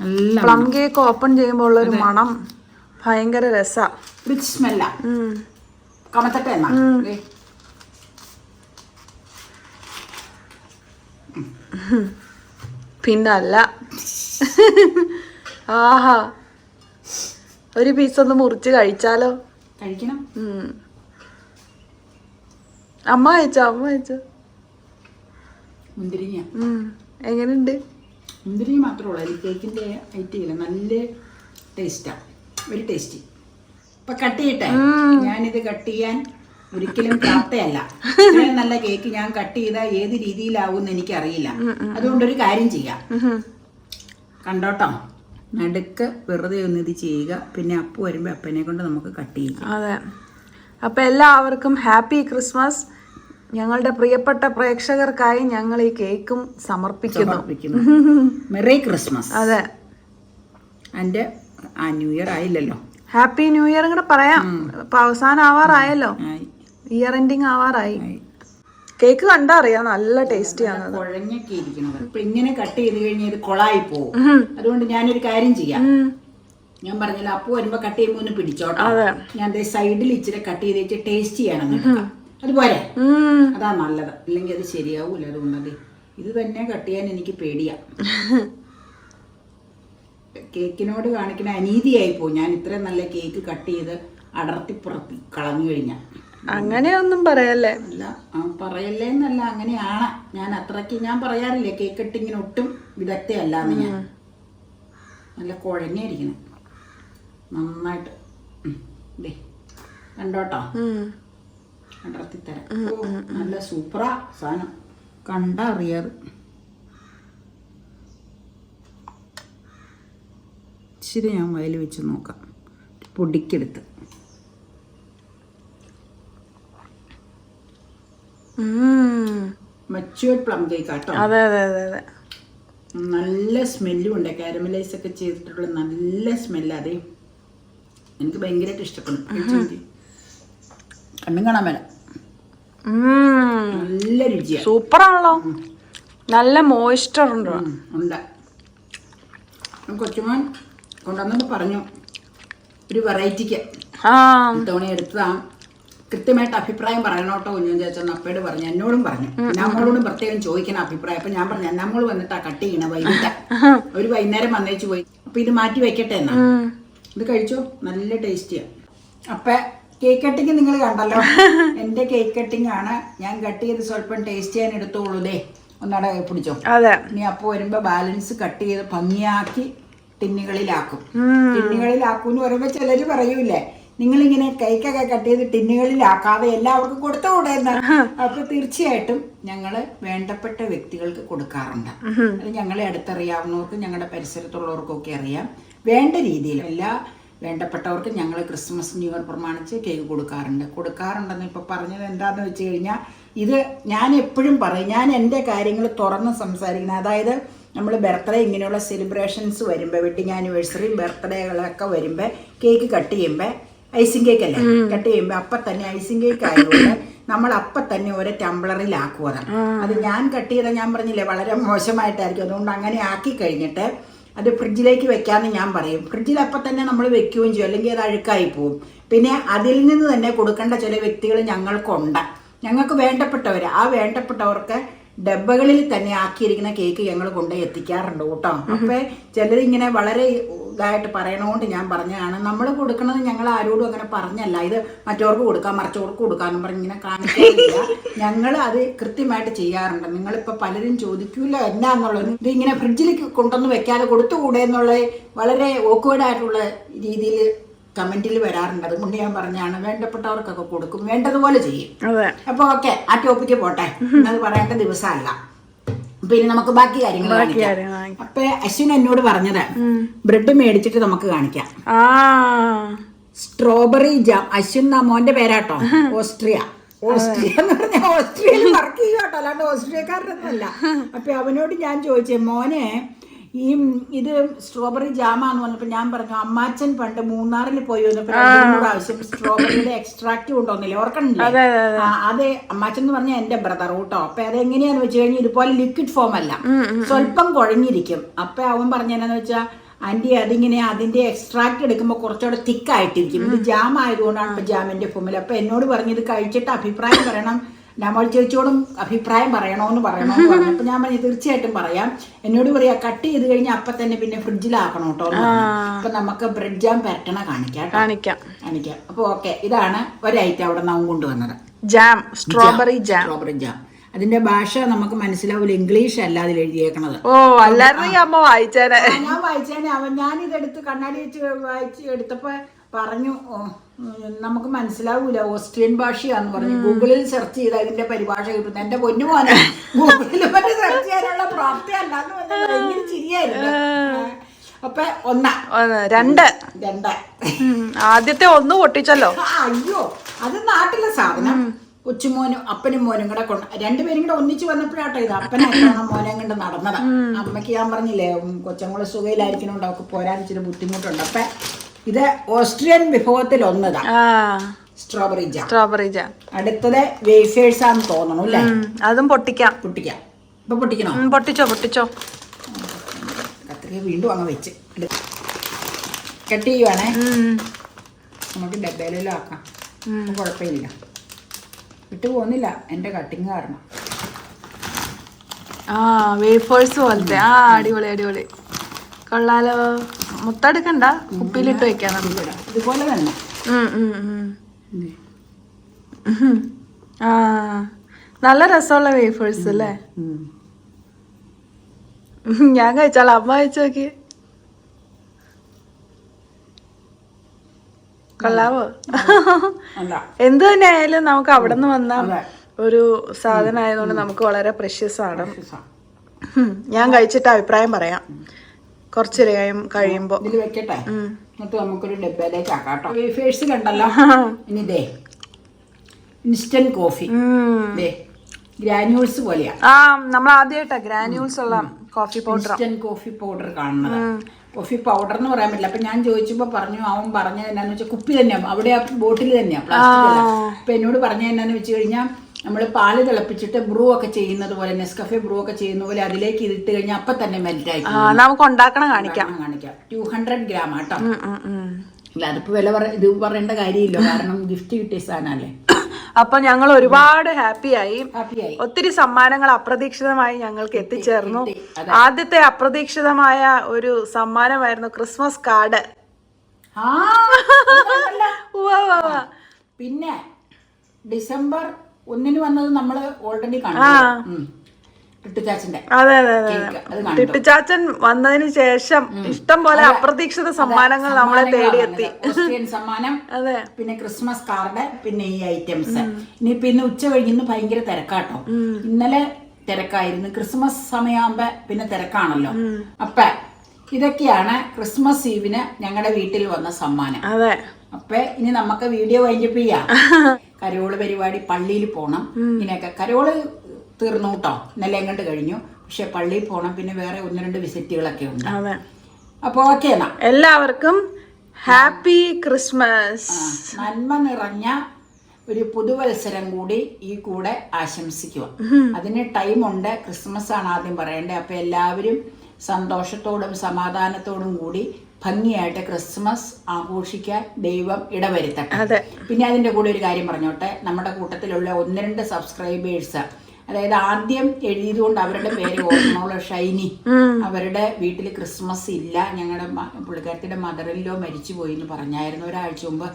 A: നല്ല
B: പ്ലം കേക്ക് ഓപ്പൺ ചെയ്യുമ്പോൾ ഉള്ള ഒരു മണം. ഭയങ്കര രസാ.
A: റിച്ച് സ്മെല്ലാ
B: ഉം.
A: കമത്തട്ടെ എന്നാ.
B: പിന്നല്ല. ആഹാ. ഒരു പീസ് ഒന്ന് മുറിച്ച് കഴിച്ചാലോ?
A: കഴിക്കണം.
B: അമ്മ അയച്ചോ അമ്മ അയച്ചോ
A: മുന്തിരിങ്ങ.
B: എങ്ങനെയുണ്ട്
A: മുന്തിരിങ്ങ മാത്രമേ ഉള്ളൂ. കേക്കിന്റെ ഐറ്റം ഇല്ല. നല്ല ടേസ്റ്റാ വെരി ടേസ്റ്റി ഇപ്പൊ കട്ട് ചെയ്യട്ടെ? ഞാനിത് കട്ട് ചെയ്യാൻ ഒരിക്കലും പ്രാപ്തയല്ല. ഇത്രയും നല്ല കേക്ക് ഞാൻ കട്ട് ചെയ്താൽ ഏത് രീതിയിലാവും എനിക്കറിയില്ല. അതുകൊണ്ടൊരു കാര്യം ചെയ്യാം. കണ്ടോട്ടോ? നടുക്ക് വെറുതെ ഒന്ന് ഇത് ചെയ്യുക. പിന്നെ അപ്പു വരുമ്പോൾ അപ്പനെ കൊണ്ട് നമുക്ക് കട്ട് ചെയ്യാം.
B: അതെ. അപ്പം എല്ലാവർക്കും ഹാപ്പി ക്രിസ്മസ്. ഞങ്ങളുടെ പ്രിയപ്പെട്ട പ്രേക്ഷകർക്കായി ഞങ്ങൾ ഈ കേക്കും സമർപ്പിക്കുന്നു.
A: Merry Christmas.
B: അതെ.
A: എന്റെ ആ ന്യൂ ഇയർ ആയില്ലല്ലോ.
B: ഹാപ്പി ന്യൂ ഇയർ കൂടെ പറയാം. അവസാനം ആവാറായല്ലോ. ഇയർ എൻഡിങ് ആവാറായി. കേക്ക് കണ്ടാ അറിയാം നല്ല
A: കുഴഞ്ഞൊക്കെ ഇരിക്കണത്. ഇപ്പൊ ഇങ്ങനെ കട്ട് ചെയ്ത് കഴിഞ്ഞാൽ ഇത് കൊളായി പോകും അതുകൊണ്ട് ഞാനൊരു കാര്യം ചെയ്യാം. ഞാൻ പറഞ്ഞില്ല അപ്പു വരുമ്പോ കട്ട് ചെയ്യുമ്പോ ഒന്ന് പിടിച്ചോട്ടോ. ഞാൻ സൈഡിൽ ഇച്ചിരി കട്ട് ചെയ്ത് വെച്ച് ടേസ്റ്റ് ചെയ്യണം അതുപോലെ. അതാ നല്ലത്. അല്ലെങ്കിൽ അത് ശരിയാവൂല അതുകൊണ്ടത് ഇത് തന്നെ കട്ട് ചെയ്യാൻ എനിക്ക് പേടിയാ. കേക്കിനോട് കാണിക്കുന്ന അനീതിയായി പോകും ഞാൻ ഇത്രയും നല്ല കേക്ക് കട്ട് ചെയ്ത് അടർത്തി പുറത്തി കളഞ്ഞു കഴിഞ്ഞാൽ
B: അങ്ങനെയൊന്നും പറയല്ലേ?
A: അല്ല ആ, പറയല്ലേ എന്നല്ല അങ്ങനെയാണ്. ഞാൻ അത്രയ്ക്ക് ഞാൻ പറയാറില്ല കേക്ക് കട്ടിങ്ങിന് ഒട്ടും വിദഗ്ധയല്ല എന്ന് ഞാൻ. നല്ല കുഴഞ്ഞിരിക്കണം നന്നായിട്ട്. കണ്ടോട്ടോ?
B: ഉം.
A: അടർത്തി തരാം. നല്ല സൂപ്പറാ സാധനം. കണ്ടറിയാറ് ഇച്ചിരി ഞാൻ വയൽ വെച്ച് നോക്കാം. പൊടിക്കെടുത്ത്.
B: ഉം.
A: മച്ചുവേർഡ് പ്ലം കേക്ക് ആട്ടോ.
B: അതെ അതെ അതെ അതെ.
A: നല്ല സ്മെല്ലും ഉണ്ട്. കാരമലൈസ് ഒക്കെ ചെയ്തിട്ടുള്ള നല്ല സ്മെല്ല് അതെ. എനിക്ക് ഭയങ്കരമായിട്ട് ഇഷ്ടപ്പെടും. കണ്ണും കാണാൻ മേല. നല്ല രുചിയാണ്
B: സൂപ്പറാണല്ലോ നല്ല മോയ്സ്ചർ ഉണ്ട്.
A: ഉണ്ട്. കൊച്ചുമോൻ കൊണ്ടുവന്നിട്ട് പറഞ്ഞു. ഒരു വെറൈറ്റിക്ക്
B: ആ.
A: എടുത്തതാണ് എടുത്തതാ. കൃത്യമായിട്ട് അഭിപ്രായം പറയണം കേട്ടോ കുഞ്ഞു ചേച്ചൻ അപ്പയോട് പറഞ്ഞു എന്നോടും പറഞ്ഞു. നമ്മളോടും പ്രത്യേകം ചോദിക്കണം അഭിപ്രായം. അപ്പൊ ഞാൻ പറഞ്ഞു നമ്മൾ വന്നിട്ടാ കട്ട് ചെയ്യണ വൈകിട്ട്. ഒരു വൈകുന്നേരം വന്നേച്ച് പോയി. അപ്പൊ ഇത് മാറ്റി വെക്കട്ടെ എന്നാ? ഇത് കഴിച്ചോ? നല്ല ടേസ്റ്റിയാ. അപ്പൊ കേക്ക് കട്ടിങ് നിങ്ങൾ കണ്ടല്ലോ. എന്റെ കേക്ക് കട്ടിങ് ആണ്. ഞാൻ കട്ട് ചെയ്ത് സ്വല്പം ടേസ്റ്റ് ചെയ്യാൻ എടുത്തോളൂ ദേ. ഒന്നട പിടിച്ചോ.
B: അതെ.
A: ഇനി അപ്പോൾ വരുമ്പോ ബാലൻസ് കട്ട് ചെയ്ത് ഭംഗിയാക്കി ടിന്നുകളിലാക്കും. ടിന്നുകളിലാക്കും എന്ന് പറയുമ്പോ ചിലര് പറയൂലേ നിങ്ങളിങ്ങനെ കേക്കൊക്കെ കട്ട് ചെയ്ത് ടിന്നുകളിലാക്കാതെ എല്ലാവർക്കും കൊടുത്തുകൂടെ എന്ന്? അപ്പൊ തീർച്ചയായിട്ടും ഞങ്ങൾ വേണ്ടപ്പെട്ട വ്യക്തികൾക്ക് കൊടുക്കാറുണ്ട്. അത് ഞങ്ങളെ അടുത്തറിയാവുന്നവർക്കും ഞങ്ങളുടെ പരിസരത്തുള്ളവർക്കും ഒക്കെ അറിയാം. വേണ്ട രീതിയിൽ എല്ലാ വേണ്ടപ്പെട്ടവർക്ക് ഞങ്ങൾ ക്രിസ്മസ് ന്യൂ ഇയർ പ്രമാണിച്ച് കേക്ക് കൊടുക്കാറുണ്ട്. കൊടുക്കാറുണ്ടെന്ന് ഇപ്പോൾ പറഞ്ഞത് എന്താന്ന് വെച്ച് കഴിഞ്ഞാൽ ഇത് ഞാൻ എപ്പോഴും പറയും ഞാൻ എന്റെ കാര്യങ്ങൾ തുറന്ന് സംസാരിക്കുന്നത്. അതായത് നമ്മൾ ബർത്ത്ഡേ ഇങ്ങനെയുള്ള സെലിബ്രേഷൻസ് വരുമ്പോൾ വെഡിങ് ആനിവേഴ്സറി ബർത്ത്ഡേകളൊക്കെ വരുമ്പോൾ കേക്ക് കട്ട് ചെയ്യുമ്പോൾ ഐസിങ് കേക്ക് അല്ലേ? കട്ട് ചെയ്യുമ്പോൾ അപ്പം തന്നെ ഐസിങ് കേക്ക് ആയതുകൊണ്ട് നമ്മൾ അപ്പം തന്നെ ഒരു ടംബ്ലറിലാക്കുക അത്. ഞാൻ കട്ട് ചെയ്ത ഞാൻ പറഞ്ഞില്ലേ വളരെ മോശമായിട്ടായിരിക്കും. അതുകൊണ്ട് അങ്ങനെ ആക്കി കഴിഞ്ഞിട്ട് അത് ഫ്രിഡ്ജിലേക്ക് വെക്കാമെന്ന് ഞാൻ പറയും. ഫ്രിഡ്ജിൽ അപ്പം തന്നെ നമ്മൾ വെക്കുകയും ചെയ്യും. അല്ലെങ്കിൽ അത് അഴുക്കായി പോവും. പിന്നെ അതിൽ നിന്ന് തന്നെ കൊടുക്കേണ്ട ചില വ്യക്തികൾ ഞങ്ങൾക്കുണ്ട്. ഞങ്ങൾക്ക് വേണ്ടപ്പെട്ടവർ ആ വേണ്ടപ്പെട്ടവർക്ക് ഡബ്ബകളിൽ തന്നെ ആക്കിയിരിക്കുന്ന കേക്ക് ഞങ്ങൾ കൊണ്ടുപോയി എത്തിക്കാറുണ്ട് കേട്ടോ. അപ്പൊ ചിലരിങ്ങനെ വളരെ ഇതായിട്ട് പറയണോണ്ട് ഞാൻ പറഞ്ഞതാണ്. നമ്മൾ കൊടുക്കുന്നത് ഞങ്ങൾ ആരോടും അങ്ങനെ പറഞ്ഞല്ല. ഇത് മറ്റവർക്ക് കൊടുക്കാം മറിച്ചവർക്ക് കൊടുക്കാന്നും പറഞ്ഞ് ഇങ്ങനെ കാണിക്കാറില്ല. ഞങ്ങൾ അത് കൃത്യമായിട്ട് ചെയ്യാറുണ്ട്. നിങ്ങളിപ്പോൾ പലരും ചോദിക്കൂല എന്നാന്നുള്ളത്. ഇത് ഇങ്ങനെ ഫ്രിഡ്ജിൽ കൊണ്ടുവന്ന് വെക്കാതെ കൊടുത്തുകൂടെ എന്നുള്ള വളരെ ഓക്വേഡായിട്ടുള്ള രീതിയിൽ കമന്റിൽ വരാറുണ്ട്. അതുകൊണ്ട് ഞാൻ പറഞ്ഞാണ് വേണ്ടപ്പെട്ടവർക്കൊക്കെ കൊടുക്കും വേണ്ടതുപോലെ ചെയ്യും.
B: അതെ.
A: അപ്പൊ ഓക്കെ ആ ടോപ്പിക്ക് പോട്ടെ. അത് പറയേണ്ട ദിവസമല്ല. പിന്നെ നമുക്ക് ബാക്കി കാര്യങ്ങൾ കാണിക്കാം. അപ്പൊ അശ്വിൻ എന്നോട് പറഞ്ഞത് ബ്രെഡ് മേടിച്ചിട്ട് നമുക്ക് കാണിക്കാം. Strawberry jam. അശ്വിൻ മോന്റെ പേരാട്ടോ? ഓസ്ട്രിയ. ഓസ്ട്രിയ എന്ന് പറഞ്ഞാൽ ഓസ്ട്രിയയിൽ വർക്ക് ചെയ്യാട്ടോ അല്ലാണ്ട് ഓസ്ട്രിയക്കാരനൊന്നുമല്ല. അപ്പൊ അവനോട് ഞാൻ ചോദിച്ചേ മോനെ ഈ ഇത് സ്ട്രോബെറി ജാമാന്ന് പറഞ്ഞപ്പോ ഞാൻ പറഞ്ഞു അമ്മാച്ചൻ പണ്ട് മൂന്നാറിൽ പോയി വന്നപ്പോ രണ്ട് മൂന്ന് പ്രാവശ്യം സ്ട്രോബെറിയുടെ എക്സ്ട്രാക്ട് കൊണ്ടുവന്നില്ലേ ഓർക്കണില്ലേ? ആ, അതെ അമ്മാച്ചൻ എന്ന് പറഞ്ഞാൽ എന്റെ ബ്രദർ കൂട്ടോ അപ്പൊ അതെങ്ങനെയാന്ന് വെച്ച് കഴിഞ്ഞാൽ ഇതുപോലെ ലിക്വിഡ് ഫോം അല്ല. സ്വല്പം കുഴഞ്ഞിരിക്കും. അപ്പൊ അവൻ പറഞ്ഞെന്നു വെച്ചാൽ ആന്റി അതിങ്ങനെ അതിന്റെ എക്സ്ട്രാക്ട് എടുക്കുമ്പോൾ കുറച്ചുകൂടെ തിക്കായിട്ടിരിക്കും ഇത് ജാം ആയതുകൊണ്ടാണ് ഇപ്പൊ ജാമിന്റെ ഫോമിൽ അപ്പൊ എന്നോട് പറഞ്ഞത് ഇത് കഴിച്ചിട്ട് അഭിപ്രായം പറയണം. നമ്മൾ ചേച്ചിയോടും അഭിപ്രായം പറയണമെന്ന് പറയണമെന്ന് പറഞ്ഞു. അപ്പൊ ഞാൻ പറഞ്ഞു തീർച്ചയായിട്ടും പറയാം. എന്നോട് പറയാ കട്ട് ചെയ്ത് കഴിഞ്ഞാൽ അപ്പൊ തന്നെ പിന്നെ ഫ്രിഡ്ജിലാക്കണം കേട്ടോ. അപ്പൊ നമുക്ക് ബ്രെഡ് ജാം പെരട്ടണ കാണിക്കാം
B: കാണിക്കാം.
A: കാണിക്കാം. അപ്പൊ ഓക്കെ ഇതാണ് ഒരു ഐറ്റം അവിടെ നാം കൊണ്ടുവന്നത്.
B: Jam strawberry jam.
A: Strawberry jam. അതിന്റെ ഭാഷ നമുക്ക് മനസ്സിലാവില്ല ഇംഗ്ലീഷ് അല്ല അതിൽ എഴുതിയേക്കണത്.
B: ഓ അല്ലായിരുന്നെങ്കിൽ അമ്മ വായിച്ചേനെ.
A: ഞാൻ വായിച്ചേനെ. അവൻ ഞാൻ ഇതെടുത്ത് കണ്ണാടി വെച്ച് വായിച്ച് എടുത്തപ്പോ പറഞ്ഞു നമുക്ക് മനസ്സിലാവൂല. ഓസ്ട്രിയൻ ഭാഷയാന്ന് പറഞ്ഞു. ഗൂഗിളിൽ സെർച്ച് ചെയ്താൽ ഇതിന്റെ പരിഭാഷ കിട്ടുന്നു എന്റെ പൊന്നു മോനെ ഗൂഗിളിൽ പറ്റി സെർച്ച് ചെയ്യാനുള്ള പ്രാപ്തി അല്ലാന്ന് ഭയങ്കര ചിരിയായിരുന്നു. അപ്പൊ ഒന്നാ.
B: രണ്ട്.
A: രണ്ടാ.
B: ആദ്യത്തെ ഒന്ന് പൊട്ടിച്ചല്ലോ.
A: അയ്യോ അത് നാട്ടിലെ സാധനം. കൊച്ചുമോനും അപ്പനും മോനും കൂടെ കൊണ്ട് രണ്ടുപേരും കൂടെ ഒന്നിച്ചു വന്നപ്പോഴാട്ടോ ഇത് അപ്പനായിട്ടാണ് മോനെ കൊണ്ട് നടന്നത്. അമ്മയ്ക്ക് ഞാൻ പറഞ്ഞില്ലേ ഉം, കൊച്ചങ്ങൾ സുഖയിലായിരിക്കണോണ്ട് അവർക്ക് പോരാൻ ഇച്ചിരി ബുദ്ധിമുട്ടുണ്ട്. അപ്പൊ ഇത് ഓസ്ട്രിയൻ വിഭവത്തിൽ ഒന്നതാണ്
B: ആ.
A: സ്ട്രോബെറി ജാം
B: സ്ട്രോബെറി ജാം
A: അടുത്തത് വേഫേഴ്സ് ആണ് തോന്നണു അല്ലേ?
B: അതും പൊട്ടിക്കാം.
A: പൊട്ടിക്കാം. ഇപ്പൊ പൊട്ടിക്കണോ?
B: പൊട്ടിച്ചോ പൊട്ടിച്ചോ.
A: കത്രിക വീണ്ടും അങ്ങ് വെച്ച്. കട്ട് ചെയ്യുവാണേ. നമുക്ക് ഡബയിലെല്ലാം ആക്കാം. കുഴപ്പമില്ല. വിട്ടു പോകുന്നില്ല. എന്റെ കട്ടിങ് കാരണം.
B: ആ വേഫേഴ്സ് പോലത്തെ. ആ അടിപൊളി അടിപൊളി. കൊള്ളാലോ. മുത്തെടുക്കണ്ട കുപ്പിയിലിട്ട് വെക്കാം നമുക്ക്
A: ഇവിടെ ഇതുപോലെ തന്നെ.
B: ആ നല്ല രസമുള്ള വേഫേഴ്സ് അല്ലേ? ഞാൻ കഴിച്ചാൽ അമ്മ കഴിച്ചു നോക്കി. കൊള്ളാവോ? എന്ത് തന്നെ ആയാലും നമുക്ക് അവിടെ നിന്ന് വന്ന ഒരു സാധനം ആയതുകൊണ്ട് നമുക്ക് വളരെ പ്രഷ്യസ് ആണ്. ഞാൻ കഴിച്ചിട്ട് അഭിപ്രായം പറയാം. കുറച്ച് കഴിയുമ്പോ.
A: ഇതിൽ വെക്കട്ടെ. എന്നിട്ട് നമുക്കൊരു ഡബ്ബയിലേക്ക് ആക്കാം കേട്ടോ. വേഫേഴ്സ് കണ്ടല്ലോ. ഇനി ദേ ഇൻസ്റ്റന്റ് കോഫി. ദേ പോലെയാ.
B: ആ നമ്മൾ ആദ്യമായിട്ടാ ഉള്ള coffee powder
A: instant coffee powder കാണുന്നത്. കോഫി പൗഡർ എന്ന് പറയാൻ പറ്റില്ല. അപ്പൊ ഞാൻ ചോദിച്ചപ്പോ പറഞ്ഞു അവൻ പറഞ്ഞത് എന്നാന്ന് വെച്ചാൽ കുപ്പി തന്നെയാ. അവിടെ ആ ബോട്ടിൽ തന്നെയാ പ്ലാസ്റ്റിക് അപ്പൊ എന്നോട് പറഞ്ഞത് എന്നാന്ന് വെച്ച് കഴിഞ്ഞാൽ നമ്മൾ പാൽ തിളപ്പിച്ചിട്ട് ബ്രൂ ഒക്കെ ചെയ്യുന്നത് പോലെ നെസ്കഫെ ബ്രൂ ഒക്കെ ചെയ്യുന്ന പോലെ അതിലേക്ക് ഇതിട്ട് കഴിഞ്ഞാൽ അപ്പൊ തന്നെ മെൽറ്റ് ആയി
B: നമുക്ക് ഉണ്ടാക്കണം കാണിക്കാം.
A: കാണിക്കാം. ടു ഹൺഡ്രഡ് ഗ്രാം ആട്ടോ അല്ല അതിപ്പോ വില പറ ഇത് പറയേണ്ട കാര്യമില്ല. കാരണം ഗിഫ്റ്റ് കിട്ടിയ സാധനല്ലേ
B: അപ്പൊ ഞങ്ങൾ ഒരുപാട് ഹാപ്പിയായി.
A: ആയി
B: ഒത്തിരി സമ്മാനങ്ങൾ അപ്രതീക്ഷിതമായി ഞങ്ങൾക്ക് എത്തിച്ചേർന്നു. ആദ്യത്തെ അപ്രതീക്ഷിതമായ ഒരു സമ്മാനമായിരുന്നു ക്രിസ്മസ് കാർഡ്.
A: പിന്നെ ഡിസംബർ ഒന്നിന് വന്നത് നമ്മൾ ഓൾറെഡി
B: അതെ അതെ അതെ. ടിട്ടുചാച്ചൻ വന്നതിന് ശേഷം ഇഷ്ടം പോലെ അപ്രതീക്ഷിത സമ്മാനങ്ങൾ നമ്മളെ തേടിയെത്തി
A: സമ്മാനം
B: അതെ.
A: പിന്നെ ക്രിസ്മസ് കാർഡ് പിന്നെ ഈ ഐറ്റംസ്. ഇനി പിന്നെ ഉച്ച കഴിഞ്ഞ് ഭയങ്കര തിരക്കാട്ടോ. ഇന്നലെ തിരക്കായിരുന്നു. ക്രിസ്മസ് സമയമാകുമ്പോ പിന്നെ തിരക്കാണല്ലോ. അപ്പ ഇതൊക്കെയാണ് ക്രിസ്മസ് ഈവിന് ഞങ്ങളുടെ വീട്ടിൽ വന്ന സമ്മാനം.
B: അതെ.
A: അപ്പൊ ഇനി നമുക്ക് വീഡിയോ വൈകിപ്പിക്കാം. കരോൾ പരിപാടി പള്ളിയിൽ പോണം. ഇങ്ങനെയൊക്കെ. കരോൾ തീർന്നു കേട്ടോ. ഇന്നലെ എങ്ങോട്ട് കഴിഞ്ഞു. പക്ഷെ പള്ളിയിൽ പോണം. പിന്നെ വേറെ ഒന്ന് രണ്ട് വിസിറ്റുകളൊക്കെ ഉണ്ട്. അപ്പൊ ഓക്കെ എന്നാ.
B: എല്ലാവർക്കും ഹാപ്പി ക്രിസ്മസ്.
A: നന്മ നിറഞ്ഞ ഒരു പുതുവത്സരം കൂടി ഈ കൂടെ ആശംസിക്കുക. അതിന് ടൈമുണ്ട് ക്രിസ്മസ് ആണ് ആദ്യം പറയേണ്ടത്. അപ്പൊ എല്ലാവരും സന്തോഷത്തോടും സമാധാനത്തോടും കൂടി ഭംഗിയായിട്ട് ക്രിസ്മസ് ആഘോഷിക്കാൻ ദൈവം ഇടവരുത്തട്ടെ.
B: അതെ.
A: പിന്നെ അതിന്റെ കൂടെ ഒരു കാര്യം പറഞ്ഞോട്ടെ. നമ്മുടെ കൂട്ടത്തിലുള്ള ഒന്ന് രണ്ട് സബ്സ്ക്രൈബേഴ്സ് അതായത് ആദ്യം എഴുതിയതുകൊണ്ട് അവരുടെ പേര് ഓർമ്മയുള്ള ഷൈനി. അവരുടെ വീട്ടിൽ ക്രിസ്മസ് ഇല്ല. ഞങ്ങളുടെ പുള്ളിക്കാരത്തിന്റെ മദറിലോ മരിച്ചു പോയി എന്ന് പറഞ്ഞായിരുന്നു ഒരാഴ്ച മുമ്പ്.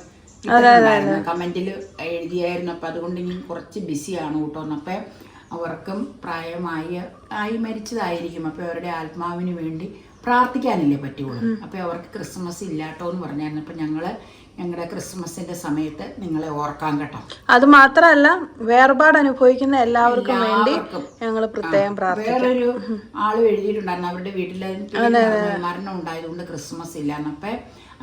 A: കമന്റിൽ എഴുതിയായിരുന്നു. അപ്പൊ അതുകൊണ്ട് ഇനി കുറച്ച് ബിസിയാണ് കേട്ടോ. അപ്പൊ അവർക്കും പ്രായമായി ആയി മരിച്ചതായിരിക്കും. അപ്പൊ അവരുടെ ആത്മാവിന് വേണ്ടി പ്രാർത്ഥിക്കാനല്ലേ പറ്റുള്ളൂ. അപ്പോൾ അവർക്ക് ക്രിസ്മസ് ഇല്ലാട്ടോ എന്ന് പറഞ്ഞായിരുന്നു. അപ്പൊ ഞങ്ങൾ ഞങ്ങളുടെ ക്രിസ്മസിന്റെ സമയത്ത് നിങ്ങളെ ഓർക്കാൻ കേട്ടോ.
B: അത് മാത്രമല്ല വേർപാട് അനുഭവിക്കുന്ന എല്ലാവർക്കും വേണ്ടി ഞങ്ങൾ പ്രത്യേകം
A: വേറൊരു ആളും എഴുതിയിട്ടുണ്ടായിരുന്നു. അവരുടെ വീട്ടിൽ മരണം ഉണ്ടായതുകൊണ്ട് ക്രിസ്മസ് ഇല്ല എന്നപ്പോ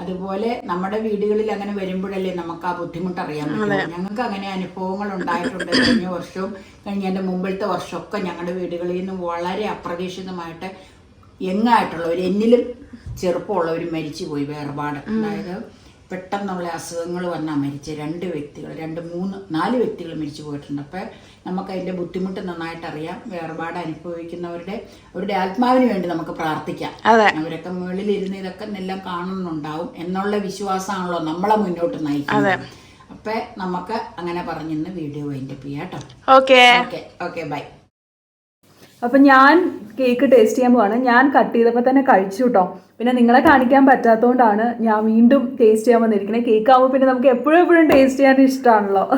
A: അതുപോലെ നമ്മുടെ വീടുകളിൽ അങ്ങനെ വരുമ്പോഴല്ലേ നമുക്ക് ആ ബുദ്ധിമുട്ട് അറിയാൻ പറ്റുള്ളൂ. ഞങ്ങൾക്ക് അങ്ങനെ അനുഭവങ്ങൾ ഉണ്ടായിട്ടുണ്ട് കഴിഞ്ഞ വർഷവും കഴിഞ്ഞതിന്റെ മുമ്പിലത്തെ വർഷമൊക്കെ ഞങ്ങളുടെ വീടുകളിൽ നിന്ന് വളരെ അപ്രതീക്ഷിതമായിട്ട് യങ്ങായിട്ടുള്ളവർ എന്നിലും ചെറുപ്പമുള്ളവർ മരിച്ചുപോയി വേർപാട്. അതായത് പെട്ടെന്നുള്ള അസുഖങ്ങൾ വന്നാൽ മരിച്ച. രണ്ട് വ്യക്തികൾ രണ്ട് മൂന്ന് നാല് വ്യക്തികൾ മരിച്ചു പോയിട്ടുണ്ട് അപ്പോൾ നമുക്ക് അതിന്റെ ബുദ്ധിമുട്ട് നന്നായിട്ട് അറിയാം വേർപാട് അനുഭവിക്കുന്നവരുടെ അവരുടെ ആത്മാവിന് വേണ്ടി നമുക്ക് പ്രാർത്ഥിക്കാം. അവരൊക്കെ മുകളിലിരുന്ന് ഇതൊക്കെ എല്ലാം കാണുന്നുണ്ടാവും എന്നുള്ള വിശ്വാസമാണല്ലോ നമ്മളെ മുന്നോട്ട് നയിക്കുന്നത്. അപ്പൊ നമുക്ക് അങ്ങനെ പറഞ്ഞിന്ന് വീഡിയോ വൈൻഡപ്പ് ചെയ്യാം കേട്ടോ.
B: ഓക്കെ.
A: ഓക്കെ. Okay bye.
B: അപ്പം ഞാൻ കേക്ക് ടേസ്റ്റ് ചെയ്യാൻ പോവാണ്. ഞാൻ കട്ട് ചെയ്തപ്പോൾ തന്നെ കഴിച്ചു കേട്ടോ പിന്നെ നിങ്ങളെ കാണിക്കാൻ പറ്റാത്തതുകൊണ്ടാണ് ഞാൻ വീണ്ടും ടേസ്റ്റ് ചെയ്യാൻ വന്നിരിക്കുന്നത് കേക്ക് ആകുമ്പോൾ പിന്നെ നമുക്ക് എപ്പോഴും എപ്പോഴും ടേസ്റ്റ് ചെയ്യാൻ ഇഷ്ടമാണല്ലോ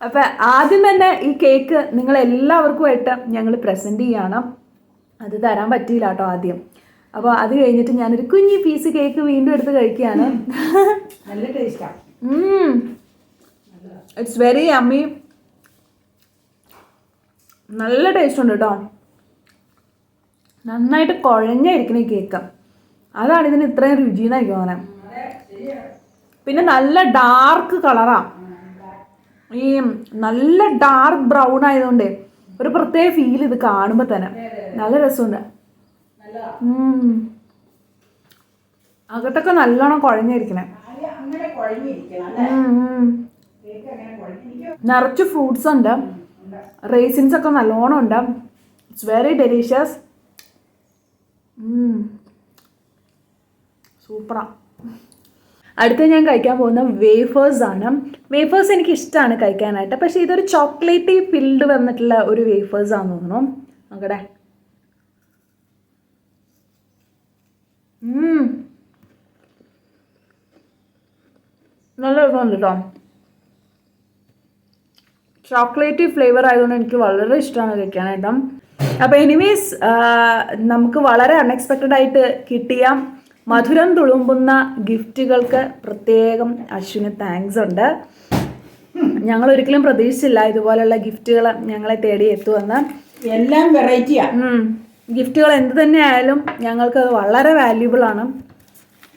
B: അപ്പം ആദ്യം തന്നെ ഈ കേക്ക് നിങ്ങൾ എല്ലാവർക്കുമായിട്ട് ഞങ്ങൾ പ്രസന്റ് ചെയ്യണം. അത് തരാൻ പറ്റിയില്ല കേട്ടോ ആദ്യം. അപ്പോൾ അത് കഴിഞ്ഞിട്ട് ഞാനൊരു കുഞ്ഞി പീസ് കേക്ക് വീണ്ടും എടുത്ത് കഴിക്കുകയാണ്.
A: നല്ല ടേസ്റ്റാണ്
B: ഇറ്റ്സ് വെരി അമ്മി നല്ല ടേസ്റ്റ് ഉണ്ട് കേട്ടോ നന്നായിട്ട് കുഴഞ്ഞായിരിക്കണം ഈ കേക്ക്. അതാണ് ഇതിന് ഇത്രയും രുചി എന്ന് എനിക്ക് പിന്നെ നല്ല ഡാർക്ക് കളറാ ഈ നല്ല ഡാർക്ക് ബ്രൗൺ ആയതുകൊണ്ട് ഒരു പ്രത്യേക ഫീൽ ഇത് കാണുമ്പോൾ തന്നെ നല്ല രസമുണ്ട്. അകത്തൊക്കെ നല്ലോണം കുഴഞ്ഞിരിക്കണേ. നിറച്ച് ഫ്രൂട്ട്സ് ഉണ്ട്. റേസിൻസ് ഒക്കെ നല്ലോണം ഉണ്ട്. ഇറ്റ്സ് വെരി ഡെലീഷ്യസ് സൂപ്പറാ. അടുത്ത ഞാൻ കഴിക്കാൻ പോകുന്ന വേഫേഴ്സ് ആണ്. വേഫേഴ്സ് എനിക്ക് ഇഷ്ടമാണ് കഴിക്കാനായിട്ട്. പക്ഷേ ഇതൊരു ചോക്ലേറ്റി ഫിൽഡ് വന്നിട്ടുള്ള ഒരു വേഫേഴ്സ് ആണെന്ന് തോന്നുന്നു. നോക്കട്ടെ. നല്ല രസമുണ്ട് കേട്ടോ ചോക്ലേറ്റ് ഫ്ലേവർ ആയതുകൊണ്ട് എനിക്ക് വളരെ ഇഷ്ടമാണ് കഴിക്കാനായിട്ടും. അപ്പോൾ എനിവേസ് നമുക്ക് വളരെ അൺഎക്സ്പെക്റ്റഡ് ആയിട്ട് കിട്ടിയ മധുരം തുളുമ്പുന്ന ഗിഫ്റ്റുകൾക്ക് പ്രത്യേകം അശ്വിന് താങ്ക്സ് ഉണ്ട്. ഞങ്ങൾ ഒരിക്കലും പ്രതീക്ഷിച്ചില്ല ഇതുപോലെയുള്ള ഗിഫ്റ്റുകൾ ഞങ്ങളെ തേടി എത്തുമെന്ന്.
A: എല്ലാം വെറൈറ്റിയാ
B: ഗിഫ്റ്റുകൾ എന്ത് തന്നെ ആയാലും അത് വളരെ വാല്യൂബിൾ ആണ്.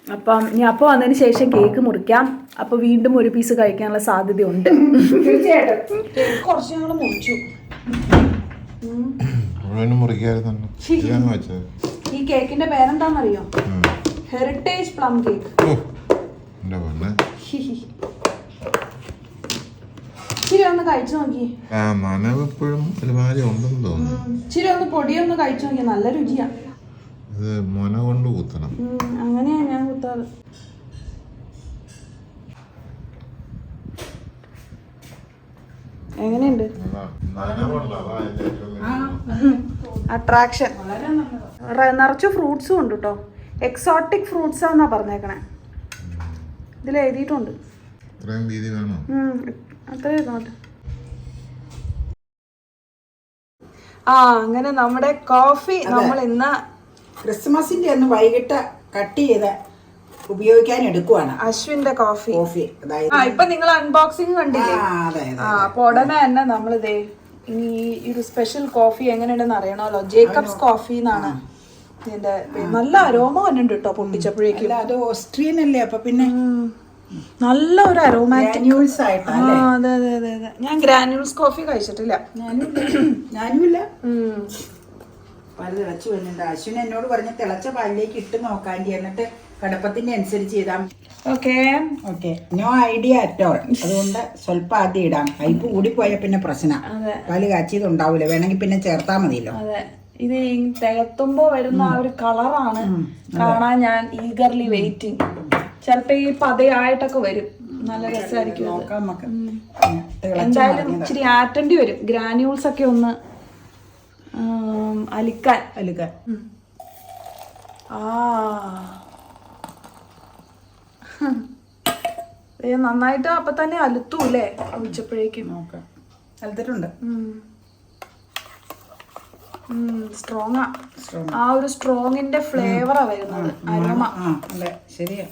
B: അപ്പം ഞാൻ അപ്പോൾ വന്നതിന് ശേഷം കേക്ക് മുറിക്കാം. അപ്പോൾ വീണ്ടും ഒരു പീസ് കഴിക്കാനുള്ള സാധ്യതയുണ്ട്.
A: തീർച്ചയായിട്ടും.
B: മുറിച്ചു. ഈ കേക്കിന്റെ പേരെന്താണെന്നറിയോ ഹെറിറ്റേജ് പ്ലം കേക്ക് ഒന്ന് കഴിച്ചു നോക്കി.
C: ആ നനവ് ഇപ്പോഴും ഒരുമാതിരി ഉണ്ടെന്ന് തോന്നുന്നു.
B: ഇച്ചിരി ഒന്ന് പൊടിയൊന്ന് കഴിച്ചു നോക്കി നല്ല രുചിയാ.
C: ഇത് മൊന കൊണ്ട് കുത്തണം.
B: ഉം, അങ്ങനെയാ ഞാൻ കുത്താറ്. എങ്ങനെയുണ്ട്? അട്രാക്ഷൻ നിറച്ച് ഫ്രൂട്ട്സും ഉണ്ട് കേട്ടോ എക്സോട്ടിക് ഫ്രൂട്ട്സ് ആണെന്നാ പറഞ്ഞേക്കണേ. ഇതിൽ എഴുതിയിട്ടുണ്ട്. ആ അങ്ങനെ നമ്മുടെ കോഫി നമ്മൾ ഇന്ന്
A: ക്രിസ്മസിന്റെ അന്ന് വൈകിട്ട് കട്ട് ചെയ്ത് ഉപയോഗിക്കാൻ എടുക്കുവാണ്.
B: അശ്വിന്റെ കോഫി
A: കോഫി അതായത്
B: ആ ഇപ്പൊ നിങ്ങൾ അൺബോക്സിംഗ് കണ്ടില്ലേ?
A: ആ
B: അപ്പൊ ഉടനെ തന്നെ നമ്മളിതേ ഇനി ഈ ഒരു സ്പെഷ്യൽ കോഫി എങ്ങനെയുണ്ടെന്ന് അറിയണമല്ലോ. ജേക്കബ്സ് കോഫി എന്നാണ്. ഇതിന്റെ. നല്ല അരോമ വന്നിട്ടുണ്ട് കേട്ടോ പൊട്ടിച്ചപ്പോഴേക്കും.
A: അത് ഓസ്ട്രിയൻ അല്ലേ അപ്പൊ പിന്നെ.
B: നല്ല ഒരു അരോമാറ്റിക് അതെ അതെ അതെ അതെ. ഞാൻ ഗ്രാനുൾസ് കോഫി കഴിച്ചിട്ടില്ല.
A: ഞാനും ഞാനുമില്ല. പാൽ തിളച്ച് വരുന്നുണ്ട്. അശ്വിൻ എന്നോട് പറഞ്ഞ തിളച്ച പാലിലേക്ക് ഇട്ട് നോക്കാണ്ടി എന്നിട്ട് കടപ്പത്തിന്റെ അനുസരിച്ച് ചെയ്താൽ
B: okay.
A: Okay. No idea at all അതുകൊണ്ട് സ്വല്പം ആദ്യം ഇടാം. കയ്പ് കൂടിപ്പോയാൽ പിന്നെ പ്രശ്നം. പാൽ കാച്ചിയത് ഉണ്ടാവൂല വേണമെങ്കിൽ പിന്നെ ചേർത്താൽ മതിയല്ലോ.
B: അതെ. ഇത് ഈ തികത്തുമ്പോ വരുന്ന ആ ഒരു കളറാണ് കാണാൻ ഞാൻ ഈഗർലി വെയിറ്റിംഗ് ചിലപ്പോ ഈ പതയായിട്ടൊക്കെ വരും. നല്ല രസമായിരിക്കും എന്തായാലും ഇച്ചിരി ആറ്റേണ്ടി വരും. ഗ്രാന്യൂൾസ് ഒക്കെ ഒന്ന് അലിക്കാൻ.
A: അലുക
B: ആ. നന്നായിട്ട് അപ്പൊ തന്നെ അലുത്തൂല്ലേ ഉച്ചപ്പോഴേക്കും
A: നോക്കാം. അലത്തിട്ടുണ്ട്.
B: Strong
A: Strong.
B: ആ. ഒരു സ്ട്രോങ്ങിന്റെ ഫ്ലേവറാ വരുന്നത്. അരോമ.
A: അതെ ശരിയാ.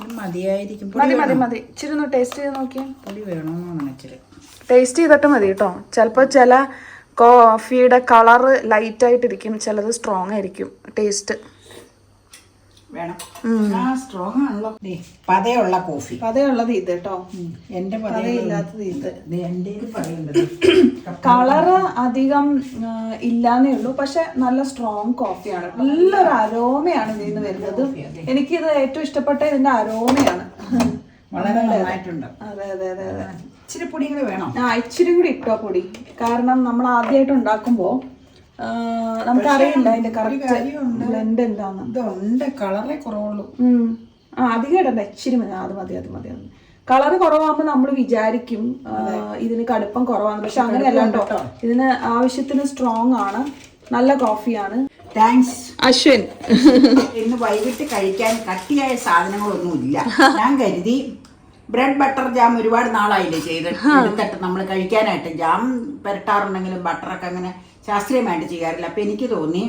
A: ഇത് മതിയായിരിക്കും. പൊടി
B: മതി മതി
A: വേണോ?
B: മതി. ഇച്ചിരി ഒന്ന് ടേസ്റ്റ് ചെയ്ത് നോക്കിയേ.
A: പൊടി വേണമെന്നാണ് ഇച്ചിരി
B: ടേസ്റ്റ് ചെയ്തിട്ട് മതി കേട്ടോ. ചിലപ്പോൾ ചില കോഫിയുടെ കളർ ലൈറ്റ് ആയിട്ടിരിക്കും. ചിലത് സ്ട്രോങ് ആയിരിക്കും. ടേസ്റ്റ്
A: വേണം. ആ സ്ട്രോങ് ആണല്ലോ. പതയുള്ള കോഫി
B: പതയുള്ളത് ഇത് കേട്ടോ.
A: എന്റെ
B: പതയില്ലാത്തത് ഇത്.
A: എന്റെ
B: കളറ് അധികം ഇല്ലാന്നേ ഉള്ളൂ. പക്ഷെ നല്ല സ്ട്രോങ് കോഫിയാണ് നല്ലൊരു അരോമയാണ് ഇതിൽ നിന്ന് വരുന്നത്. എനിക്ക് ഇത് ഏറ്റവും ഇഷ്ടപ്പെട്ട ഇതിന്റെ അരോമയാണ്.
A: വളരെ നന്നായിട്ടുണ്ട്.
B: അതെ അതെ അതെ അതെ.
A: ഇച്ചിരി പൊടി കൂടി വേണം?
B: ആ ഇച്ചിരി കൂടി ഇട്ടോ പൊടി. കാരണം നമ്മൾ ആദ്യമായിട്ട് ഉണ്ടാക്കുമ്പോ ആ, നമുക്കറിയില്ല അതിന്റെ കറക്റ്റ് ബ്ലെൻഡ് എന്താന്ന്
A: ഇതുണ്ട് കളറേ കുറവുള്ളൂ.
B: ഉം. ആ അധികം ഇടണ്ട ഇച്ചിരി മതി. അത് മതി അത് മതി കളർ കുറവാകുമ്പോൾ നമ്മൾ വിചാരിക്കും ഇതിന് കടുപ്പം കുറവാണ്. പക്ഷെ അങ്ങനെയല്ല കേട്ടോ ഇതിന് ആവശ്യത്തിന് സ്ട്രോങ് ആണ്. നല്ല കോഫിയാണ്
A: താങ്ക്സ്
B: അശ്വിൻ.
A: ഇന്ന് വൈകിട്ട് കഴിക്കാൻ കട്ടിയായ സാധനങ്ങളൊന്നും ഇല്ല ഞാൻ കരുതി ബ്രെഡ് ബട്ടർ ജാം ഒരുപാട് നാളായില്ലേ ചെയ്തിട്ട് എടുത്തിട്ട് നമ്മൾ കഴിക്കാനായിട്ട്. ജാം പുരട്ടാറുണ്ടെങ്കിലും ബട്ടറൊക്കെ അങ്ങനെ ശാസ്ത്രീയമായിട്ട് ചെയ്യാറില്ല. അപ്പം എനിക്ക് തോന്നി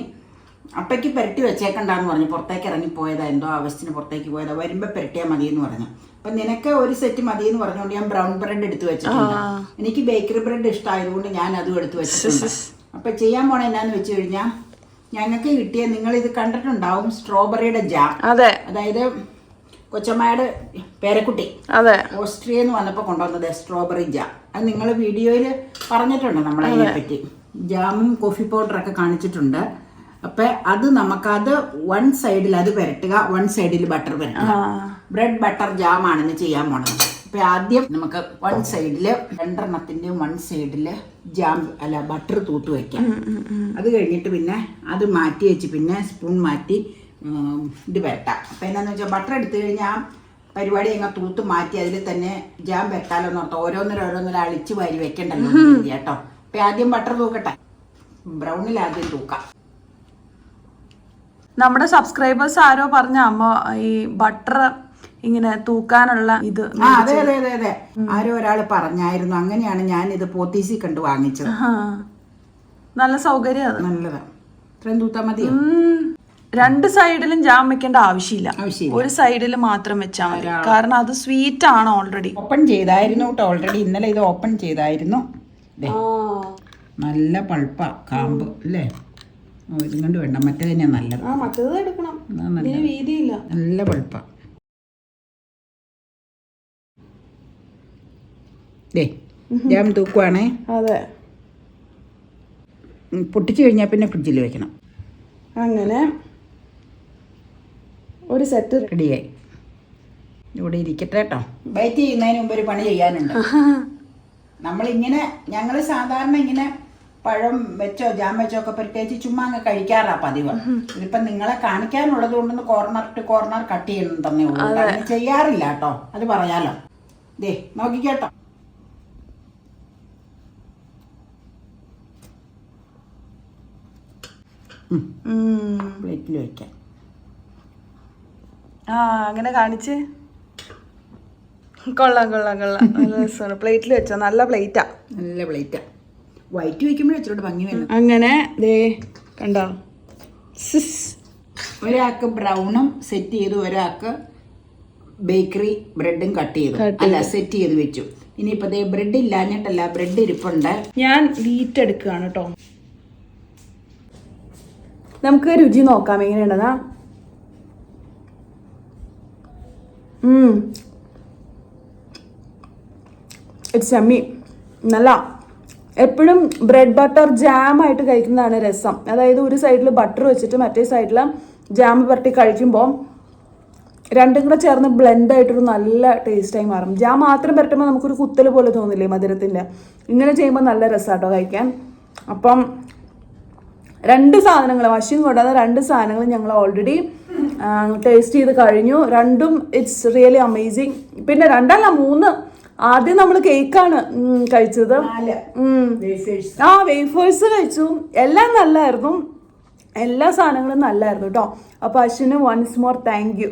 A: അപ്പയ്ക്ക് പുരട്ടി വെച്ചേക്കണ്ടെന്ന് പറഞ്ഞു. പുറത്തേക്ക് ഇറങ്ങി പോയതാ എന്തോ ആവശ്യത്തിന് പുറത്തേക്ക് പോയതാ. വരുമ്പോൾ പുരട്ടിയാൽ മതി എന്ന് പറഞ്ഞു. അപ്പം നിനക്ക് ഒരു സെറ്റ് മതി എന്ന് പറഞ്ഞുകൊണ്ട് ഞാൻ ബ്രൗൺ ബ്രെഡ് എടുത്തു വെച്ചിട്ടുണ്ട്. എനിക്ക് ബേക്കറി ബ്രെഡ് ഇഷ്ടമായതുകൊണ്ട് ഞാൻ അതും എടുത്തു വെച്ചിട്ടുണ്ട്. അപ്പം ചെയ്യാൻ പോണ എന്നാന്ന് വെച്ച് കഴിഞ്ഞാൽ ഞങ്ങൾക്ക് കിട്ടിയ നിങ്ങൾ ഇത് കണ്ടിട്ടുണ്ടാവും സ്ട്രോബെറിയുടെ ജാം അതായത് കൊച്ചമ്മയുടെ പേരക്കുട്ടി
B: അതെ.
A: ഓസ്ട്രിയ എന്ന് വന്നപ്പോൾ കൊണ്ടുവന്നത് സ്ട്രോബെറി ജാം അത് നിങ്ങൾ വീഡിയോയിൽ പറഞ്ഞിട്ടുണ്ട് നമ്മളെ അതിനെ പറ്റി ജാമും കോഫി പൗഡറൊക്കെ കാണിച്ചിട്ടുണ്ട്. അപ്പം അത് നമുക്കത് വൺ സൈഡിൽ അത് പുരട്ടുക വൺ സൈഡിൽ ബട്ടർ പുരട്ടുക. ബ്രെഡ് ബട്ടർ ജാം ആണെന്ന് ചെയ്യാൻ പോണത്. അപ്പം ആദ്യം നമുക്ക് വൺ സൈഡിൽ രണ്ടെണ്ണത്തിന്റെ വൺ സൈഡിൽ ജാം അല്ല ബട്ടർ തൂത്ത് വെക്കാം. അത് കഴിഞ്ഞിട്ട് പിന്നെ അത് മാറ്റി വെച്ച് പിന്നെ സ്പൂൺ മാറ്റി ഇത് വെട്ട. അപ്പം എന്നാന്ന് വെച്ചാൽ ബട്ടർ എടുത്തു കഴിഞ്ഞാൽ പരിപാടി അങ്ങ് തൂത്ത് മാറ്റി അതിൽ തന്നെ ജാം വെട്ടാലോ പറഞ്ഞാൽ ഓരോന്നിനും ഓരോന്നിനും അളിച്ച് വാരി വെക്കണ്ടല്ലോ കേട്ടോ. അപ്പം ആദ്യം ബട്ടർ തൂക്കട്ടെ. ബ്രൗണിൽ ആദ്യം തൂക്കാം.
B: നമ്മുടെ സബ്സ്ക്രൈബേഴ്സ് ആരോ പറഞ്ഞ അമ്മ ഈ ബട്ടർ ഇങ്ങനെ തൂക്കാനുള്ള ഇത്
A: അതെ അതെ അതെ അതെ. ആരോ ഒരാൾ പറഞ്ഞായിരുന്നു. അങ്ങനെയാണ് ഞാൻ ഇത് പോത്തീസി കണ്ട് വാങ്ങിച്ചത്.
B: നല്ല സൗകര്യം
A: നല്ലതാ. ഇത്രയും തൂത്താ മതിയോ?
B: ഉം. രണ്ട് സൈഡിലും ജാം വെക്കേണ്ട ആവശ്യമില്ല. ഒരു സൈഡിൽ മാത്രം വെച്ചാൽ മതി. കാരണം അത് സ്വീറ്റ് ആണ് ഓൾറെഡി
A: ഓപ്പൺ ചെയ്തായിരുന്നു കേട്ടോ ഓൾറെഡി ഇന്നലെ ഇത് ഓപ്പൺ ചെയ്തായിരുന്നു. നല്ല പൾപ്പ കാമ്പ് അല്ലേ? ഇതും കൊണ്ട് വേണ്ട. മറ്റേ തന്നെയാ നല്ലത്. നല്ല പൾപ്പ. ജാം തൂക്കുവാണേ.
B: അതെ.
A: പൊട്ടിച്ചു കഴിഞ്ഞാൽ പിന്നെ ഫ്രിഡ്ജിൽ വെക്കണം.
B: അങ്ങനെ. ഒരു സെറ്റ്
A: റെഡിയായി. ഇവിടെ ഇരിക്കട്ടെ കേട്ടോ. ബൈറ്റ് ചെയ്യുന്നതിന് മുമ്പ് ഒരു പണി ചെയ്യാനുണ്ട്. നമ്മളിങ്ങനെ ഞങ്ങൾ സാധാരണ ഇങ്ങനെ പഴം വെച്ചോ ജാം വെച്ചോ ഒക്കെ പ്രത്യേകിച്ച് ചുമ്മാ അങ്ങ് കഴിക്കാറാ പതിവ്. ഇതിപ്പം നിങ്ങളെ കാണിക്കാനുള്ളത് കൊണ്ടൊന്ന് കോർണർ ടു കോർണർ കട്ട് ചെയ്യണം തന്നെ ഉള്ളൂ. അങ്ങനെ ചെയ്യാറില്ല കേട്ടോ. അത് പറയാലോ. ദേ നോക്കിക്കേട്ടോ. പ്ലേറ്റിൽ വെക്കാം.
B: ആ അങ്ങനെ കാണിച്ച്. കൊള്ളാം കൊള്ളാം കൊള്ളാം. നല്ല രസമാണ്. പ്ലേറ്റിൽ വെച്ചോ? നല്ല പ്ലേറ്റാ
A: നല്ല പ്ലേറ്റാ വൈറ്റ് വയ്ക്കുമ്പോഴേ ഇച്ചിരി ഭംഗി വരും
B: അങ്ങനെ ദേ കണ്ടോ? സിസ്.
A: ഒരാൾക്ക് ബ്രൗണും സെറ്റ് ചെയ്തു ഒരാൾക്ക് ബേക്കറി ബ്രെഡും കട്ട് ചെയ്തു. അല്ല സെറ്റ് ചെയ്ത് വെച്ചു. ഇനിയിപ്പോ ദേ ബ്രെഡ് ഇല്ലാഞ്ഞിട്ടല്ല ബ്രെഡ് ഇരിപ്പുണ്ട്.
B: ഞാൻ വീറ്റ് എടുക്കുകയാണ് കേട്ടോ നമുക്ക് രുചി നോക്കാം എങ്ങനെയുണ്ടെന്നാ? ഇറ്റ്സ് എമ്മി നല്ല. എപ്പോഴും ബ്രെഡ് ബട്ടർ ജാം ആയിട്ട് കഴിക്കുന്നതാണ് രസം. അതായത് ഒരു സൈഡിൽ ബട്ടർ വെച്ചിട്ട് മറ്റേ സൈഡിൽ ജാം പുരട്ടി കഴിക്കുമ്പോൾ രണ്ടും കൂടെ ചേർന്ന് ബ്ലെൻഡ് ആയിട്ടൊരു നല്ല ടേസ്റ്റായി മാറും. ജാം മാത്രം പുരട്ടുമ്പോൾ നമുക്കൊരു കുത്തൽ പോലെ തോന്നില്ലേ മധുരത്തിന്റെ ഇങ്ങനെ ചെയ്യുമ്പോൾ നല്ല രസമാട്ടോ കഴിക്കാൻ. അപ്പം രണ്ട് സാധനങ്ങൾ വശം കൂടാതെ രണ്ട് സാധനങ്ങൾ ഞങ്ങൾ ഓൾറെഡി ടേസ്റ്റ് ചെയ്ത് കഴിഞ്ഞു. രണ്ടും ഇറ്റ്സ് റിയലി അമേസിങ് പിന്നെ രണ്ടല്ല മൂന്ന്. ആദ്യം നമ്മൾ കേക്കാണ് കഴിച്ചത്. ആ വേഫേഴ്സ് കഴിച്ചു. എല്ലാം നല്ലായിരുന്നു. എല്ലാ സാധനങ്ങളും നല്ലായിരുന്നു കേട്ടോ അപ്പോൾ അശ്വിന് വൺസ് മോർ താങ്ക് യു